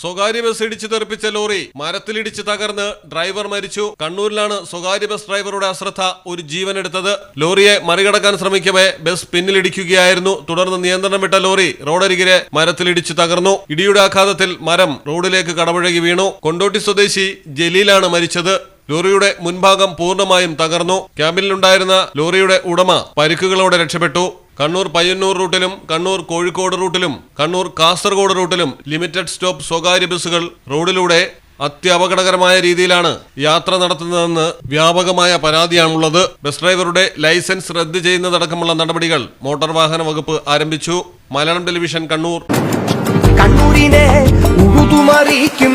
സ്വകാര്യ ബസ് ഇടിച്ചു തെറിപ്പിച്ച ലോറി മരത്തിലിടിച്ച് തകർന്ന് ഡ്രൈവർ മരിച്ചു. കണ്ണൂരിലാണ് സ്വകാര്യ ബസ് ഡ്രൈവറുടെ അശ്രദ്ധ ഒരു ജീവൻ എടുത്തത്. ലോറിയെ മറികടക്കാൻ ശ്രമിക്കവേ ബസ് പിന്നിലിടിക്കുകയായിരുന്നു. തുടർന്ന് നിയന്ത്രണം വിട്ട ലോറി റോഡരികിലെ മരത്തിലിടിച്ച് തകർന്നു. ഇടിയുടെ ആഘാതത്തിൽ മരം റോഡിലേക്ക് കടപുഴകി വീണു. കൊണ്ടോട്ടി സ്വദേശി ജലീലാണ് മരിച്ചത്. ലോറിയുടെ മുൻഭാഗം പൂർണമായും തകർന്നു. ക്യാബിനിലുണ്ടായിരുന്ന ലോറിയുടെ ഉടമ പരിക്കുകളോടെ രക്ഷപ്പെട്ടു. കണ്ണൂർ പയ്യന്നൂർ റൂട്ടിലും കണ്ണൂർ കോഴിക്കോട് റൂട്ടിലും കണ്ണൂർ കാസർഗോഡ് റൂട്ടിലും ലിമിറ്റഡ് സ്റ്റോപ്പ് സ്വകാര്യ ബസ്സുകൾ റോഡിലൂടെ അത്യപകടകരമായ രീതിയിലാണ് യാത്ര നടത്തുന്നതെന്ന് വ്യാപകമായ പരാതിയാണുള്ളത്. ബസ് ഡ്രൈവറുടെ ലൈസൻസ് റദ്ദ് ചെയ്യുന്നതടക്കമുള്ള നടപടികൾ മോട്ടോർ വാഹന വകുപ്പ് ആരംഭിച്ചു. മലയാളം ടെലിവിഷൻ കണ്ണൂർ. കണ്ണൂരിനെ ഉഴുതുമറിയിക്കും